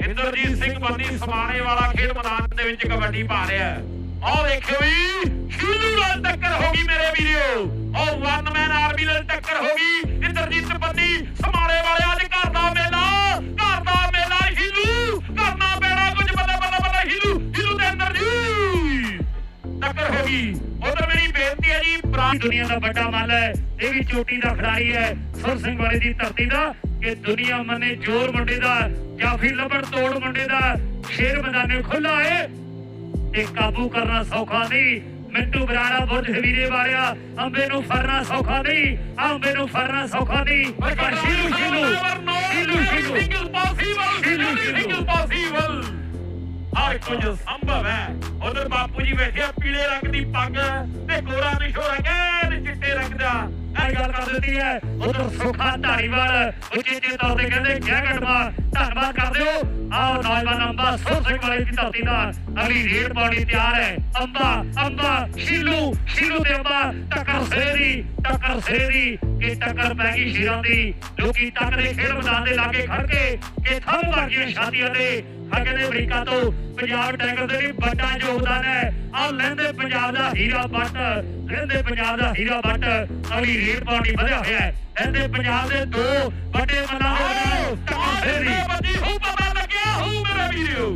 ਇੰਦਰਜੀਤ ਸਿੰਘ ਬੰਦੀ ਸਮਾਣੇ ਵਾਲਾ ਖੇਡ ਮੈਦਾਨ ਦੇ ਵਿੱਚ ਕਬੱਡੀ ਪਾ ਰਿਹਾ ਹੈ। ਆਹ ਦੇਖਿਓ ਵੀ ਸ਼ੀਲੂ ਨਾਲ ਟੱਕਰ ਹੋ ਗਈ ਮੇਰੇ ਵੀਰੋ। ਉਹ ਵਨ ਮੈਨ ਆਰਮੀ ਨਾਲ ਟੱਕਰ ਹੋ ਗਈ। ਹੈ ਜੀ ਪ੍ਰਾਂਤ ਦੁਨੀਆ ਦਾ ਵੱਡਾ ਮੱਲ ਹੈ ਇਹ ਵੀ ਚੋਟੀ ਦਾ ਖਿਡਾਰੀ ਹੈ। ਸੁਰ ਸਿੰਘ ਵਾਲੇ ਦੀ ਧਰਤੀ ਦਾ ਕਿ ਦੁਨੀਆ ਮੰਨੇ ਜੋਰ ਮੁੰਡੇ ਦਾ ਕਾਫੀ ਲਬੜ ਤੋੜ ਮੁੰਡੇ ਦਾ। ਸ਼ੇਰ ਮੈਦਾਨੇ ਖੁੱਲਾ ਹੈ ਤੇ ਕਾਬੂ ਕਰਨਾ ਸੌਖਾ ਨਹੀਂ। ਮਿੰਟੂ ਬਰਾੜਾ ਬੁੱਧ ਹਵੀਰੇ ਵਾਲਿਆ ਅੰਬੇ ਨੂੰ ਫਰਨਾ ਸੌਖਾ ਨਹੀਂ। ਅੰਬੇ ਨੂੰ ਫਰਨਾ ਸੌਖਾ ਨਹੀਂ। ਪਰ ਸ਼ੀਲੂ ਸ਼ੀਲੂ ਸ਼ੀਲੂ ਸ਼ੀਲੂ। ਸ਼ੀਲੂ ਸ਼ੀਲੂ। ਪੋਸੀਬਲ ਹਰ ਕੁਝ ਸੰਭਵ ਹੈ। ਉਧਰ ਬਾਪੂ ਜੀ ਬੈਠੇ ਪੀਲੇ ਰੰਗ ਦੀ ਪੱਗ ਤੇ ਗੋਰਾ ਨਿਸ਼ੋ ਰੰਗ ਚਿੱਟੇ ਰੰਗ ਦਾ। ਇਹ ਗੱਲ ਕਰ ਦਿੱਤੀ ਹੈ। ਉਧਰ ਸੁਖਾ ਧਾਰੀਵਾਲ ਉਚੇਚੇ ਤੌਰ ਤੇ ਕਹਿੰਦੇ ਜੈ ਘਟਵਾ ਧੰਨਵਾਦ ਕਰਦੇ ਹੋ। ਆਓ ਨੌਜਵਾਨ ਅੰਬਾ, ਸੁਰ ਸਿੰਘ ਵਾਲੇ ਦੀ ਧਰਤੀ ਦਾ। ਅਗਲੀ ਰੇਡ ਪਾਉਣੀ ਤਿਆਰ ਹੈ। ਅੰਬਾ ਅੰਬਾ ਸ਼ੀਲੂ ਸ਼ੀਲੂ ਤੇ ਅੰਬਾ। ਟੱਕਰ ਸੇਰੀ ਟੱਕਰ ਸੇਰੀ ਇਹ ਟੱਕਰ ਪੈ ਗਈ ਸ਼ੇਰਾਂ ਦੀ। ਲੋਕੀ ਤੱਕਦੇ ਖੇਡ ਮੈਦਾਨ ਦੇ ਲਾਗੇ ਖੜ ਕੇ ਕਿ ਥੰਮ ਵਰਗੀਆਂ ਛਾਤੀਆਂ ਤੇ। ਅੱਗੇ ਦੇ ਅਮਰੀਕਾ ਤੋਂ ਪੰਜਾਬ ਟਾਈਗਰ ਦੇ ਲਈ ਵੱਡਾ ਯੋਗਦਾਨ ਹੈ। ਆ ਲੈਂਦੇ ਪੰਜਾਬ ਦਾ ਹੀਰਾ ਬੱਟ ਲੈਂਦੇ ਪੰਜਾਬ ਦਾ ਹੀਰਾ ਬੱਟ ਅਗਲੀ ਰੇਡ ਪਾਉਣੀ ਵਧਿਆ ਹੋਇਆ ਹੈ। ਲੈਂਦੇ ਪੰਜਾਬ ਦੇ ਦੋ ਵੱਡੇ ਮਨਾਂ ਨਾਲ ਟੱਕਰ ਵੱਡੀ ਹੂ ਪਤਾ ਲੱਗਿਆ ਹੂ ਮੇਰੇ ਵੀਰੋ।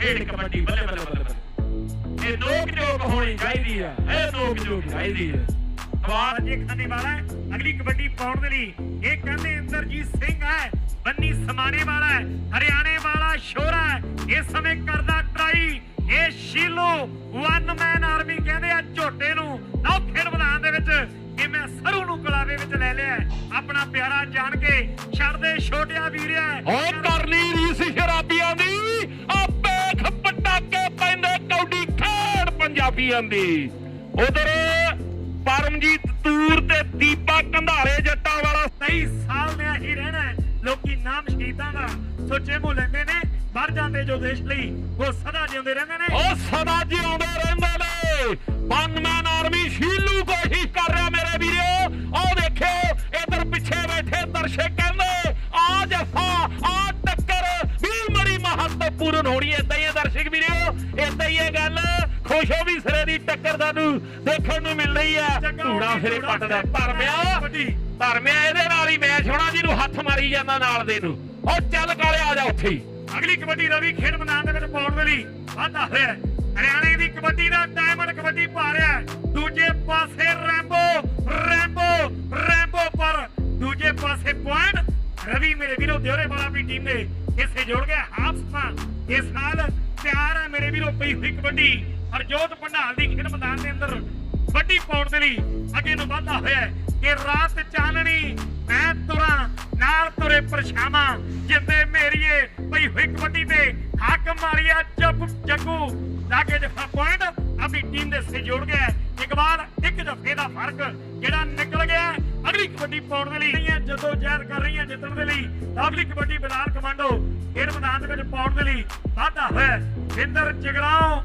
ਖੇਡ ਕਬੱਡੀ ਬੱਲੇ ਬੱਲੇ ਬੱਲੇ ਬੱਲੇ। ਇਹ ਨੋਕ ਜੋਕ ਹੋਣੀ ਚਾਹੀਦੀ ਆ ਇਹ ਨੋਕ ਜੋਕ ਚਾਹੀਦੀ ਆ। ਸਵਾਲ ਜੇ ਖਾਨੇ ਵਾਲਾ ਹੈ, ਅਗਲੀ ਕਬੱਡੀ ਪਾਉਣ ਦੇ ਲਈ ਇਹ ਕਹਿੰਦੇ ਇੰਦਰਜੀਤ ਸਿੰਘ ਹੈ ਬੰਨੀ ਸਮਾਣੇ ਵਾਲਾ ਹੈ ਹਰਿਆਣੇ ਵਾਲਾ ਸ਼ੋਰਾ ਹੈ। ਇਸ ਸਮੇਂ ਕਰਦਾ ਟਰਾਈ ਇਹ ਸ਼ੀਲੋ ਵਨ ਮੈਨ ਆਰਮੀ ਕਹਿੰਦੇ ਆ ਝੋਟੇ ਨੂੰ। ਲਓ ਖੇਡ ਮੈਦਾਨ ਦੇ ਵਿੱਚ ਕਿ ਮੈਂ ਸਰੂ ਨੂੰ ਕਲਾਵੇ ਵਿੱਚ ਲੈ ਲਿਆ ਆਪਣਾ ਪਿਆਰਾ ਜਾਣ ਕੇ ਛੱਡਦੇ ਛੋਟਿਆ ਵੀਰਿਆ ਓ ਕਰਨੀ ਰੀਸ ਸ਼ਰਾਬੀਆਂ ਦੀ। ਆ ਪੇਖ ਪਟਾਕੇ ਪੈਂਦੇ ਕੌਡੀ ਖੇਡ ਪੰਜਾਬੀਆਂ ਦੀ। ਉਧਰ ਪਰਮਜੀਤ ਤੂਰ ਤੇ ਦੀਪਾ ਕੰਧਾਰੇ ਜੱਟਾਂ ਵਾਲਾ 23 ਸਾਲ ਨੇ ਹੀ ਰਹਿਣਾ ਹੈ। ਲੋਕੀ ਨਾਮ ਸ਼ਹੀਦਾਂ ਦਾ ਸੋਚੇ ਮੋ ਲੈਂਦੇ ਨੇ ਮਰ ਜਾਂਦੇ ਜੋ ਦੇਸ਼ ਲਈ। ਉਹ ਸਦਾ ਜਿਉਂਦੇ ਰਹਿੰਦੇ ਨੇ। ਉਹ ਸਦਾ ਜਿਉਂਦੇ ਰਹਿੰਦੇ ਨੇ। ਵਨਮੈਨ ਆਰਮੀ ਸ਼ੀਲੂ ਕੋਸ਼ਿਸ਼ ਕਰ ਰਿਹਾ ਮੇਰੇ ਵੀਰੋ। ਆਹ ਦੇਖਿਓ ਇਧਰ ਪਿੱਛੇ ਬੈਠੇ ਦਰਸ਼ਕ ਕਹਿੰਦੇ ਆ ਜਫਾ ਆ ਟੱਕਰ। ਵੀ ਬੜੀ ਮਹੱਤਵਪੂਰਨ ਹੋਣੀ ਹੈ। ਏਦਾਂ ਹੀ ਦਰਸ਼ਕ ਵੀਰੋ ਏਦਾਂ ਹੀ ਇਹ ਗੱਲ। ਖੁਸ਼ੋ ਵੀ ਸਿਰੇ ਦੀ ਟੱਕਰ ਤੁਹਾਨੂੰ ਦੇਖਣ ਨੂੰ ਮਿਲ ਰਹੀ ਹੈ। ਧੂੜਾ ਫਿਰੇ ਪੱਟਦਾ ਧਰਮਿਆ ਧਰਮਿਆ ਇਹਦੇ ਨਾਲ ਹੀ ਮੈਚ ਹੋਣਾ ਜਿਹਨੂੰ ਹੱਥ ਮਾਰੀ ਜਾਂਦਾ ਨਾਲ ਦੇ ਨੂੰ। ਉਹ ਚੱਲ ਕਾਲੇ ਆ ਜਾ ਉੱਥੇ ਹੀ। ਅਗਲੀ ਕਬੱਡੀ ਰਵੀ ਖੇਡ ਮੈਦਾਨ ਦੇ ਵਿੱਚ ਪਾਉਣ ਦੇ ਲਈ ਵਾਧਾ ਹੋਇਆ ਹੈ। ਹਰਿਆਣੇ ਦੀ ਕਬੱਡੀ ਦਾ ਡਾਇਮੰਡ ਕਬੱਡੀ ਪਾ ਰਿਹਾ ਹੈ। ਦੂਜੇ ਪਾਸੇ ਰੈਂਬੋ ਰੈਂਬੋ ਰੈਂਬੋ ਪਰ ਦੂਜੇ ਪਾਸੇ ਪੁਆਇੰਟ। ਰਵੀ ਮੇਰੇ ਵੀਰੋ ਦਿਉਰੇ ਵਾਲਾ ਵੀ ਟੀਮ ਨੇ ਇਸੇ ਜੋੜ ਗਿਆ। ਹਾਫ ਸਮਾਂ ਇਸ ਸਾਲ ਤਿਆਰ ਹੈ ਮੇਰੇ ਵੀਰੋ ਪਈ ਹੋਈ ਕਬੱਡੀ। ਹਰਜੋਤ ਪੰਡਾਲ ਦੀ ਖੇਡ ਮੈਦਾਨ ਦੇ ਅੰਦਰ ਵੱਡੀ ਪਾਉਣ ਦੇ ਲਈ ਅੱਗੇ ਨੂੰ ਵਾਧਾ ਹੋਇਆ ਹੈ ਕਿ ਰਾਤ ਚਾਨਣੀ ਮੈਂ ਤੁਰਾਂ ਨਾਲ ਤੁਰੇ ਪਰਛਾਵਾਂ ਜਿੰਦੇ ਮੇਰੀਏ ਪਈ ਹੋਈ ਕਬੱਡੀ ਤੇ ਹੱਕ ਮਾਰਿਆ ਜੱਬ ਜੱਗੂ। ਲਾਗੇ ਜਫਾ ਪੁਆਇੰਟ, ਆਪਣੀ ਟੀਮ ਦੇ ਸੇ ਜੋੜ ਗਿਆ ਹੈ। ਇਕਬਾਲ ਇੱਕ ਜਫੇ ਦਾ ਫ਼ਰਕ ਜਿਹੜਾ ਨਿਕਲ ਗਿਆ ਅਗਲੀ ਕਬੱਡੀ ਪਾਉਣ ਦੇ ਲਈ ਜਦੋਂ ਜ਼ਹਿਰ ਕਰ ਰਹੀਆਂ ਜਿੱਤਣ ਦੇ ਲਈ ਅਗਲੀ ਕਬੱਡੀ ਬਿਲਾਲ ਕਮਾਂਡੋ ਖੇਡ ਮੈਦਾਨ ਦੇ ਵਿੱਚ ਪਾਉਣ ਦੇ ਲਈ ਵਾਧਾ ਹੋਇਆ ਜਿੰਦਰ ਜਗਰਾਉਂ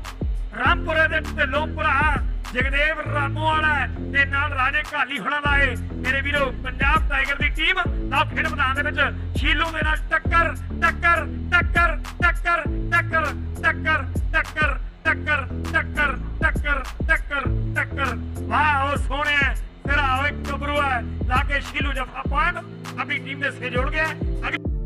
ਰਾਮਪੁਰੇ ਦੇ ਢਿੱਲੋਂ ਭਰਾ ਜਗਦੇਵ ਰਾਮੋ ਵਾਲਾ ਤੇ ਨਾਲ ਰਾਜੇ ਘਾਲੀ ਹੋਣਾ ਦਾ ਏ ਮੇਰੇ ਵੀਰੋ ਪੰਜਾਬ ਟਾਈਗਰ ਦੀ ਟੀਮ ਤਾਂ ਖੇਡ ਮੈਦਾਨ ਦੇ ਵਿੱਚ ਸ਼ੀਲੂ ਦੇ ਨਾਲ ਟੱਕਰ ਟੱਕਰ ਟੱਕਰ ਟੱਕਰ ਟੱਕਰ ਟੱਕਰ ਟੱਕਰ ਟੱਕਰ ਟੱਕਰ ਟੱਕਰ ਟੱਕਰ ਟੱਕਰ ਵਾਹ ਉਹ ਸੋਹਣਿਆ ਤੇਰਾ ਉਹ ਇੱਕ ਗੱਭਰੂ ਹੈ ਲਾ ਕੇ ਸ਼ੀਲੂ ਜਫਾ ਪੁਆਇੰਟ ਆਪਣੀ ਟੀਮ ਦੇ ਸੇ ਜੋੜ ਗਿਆ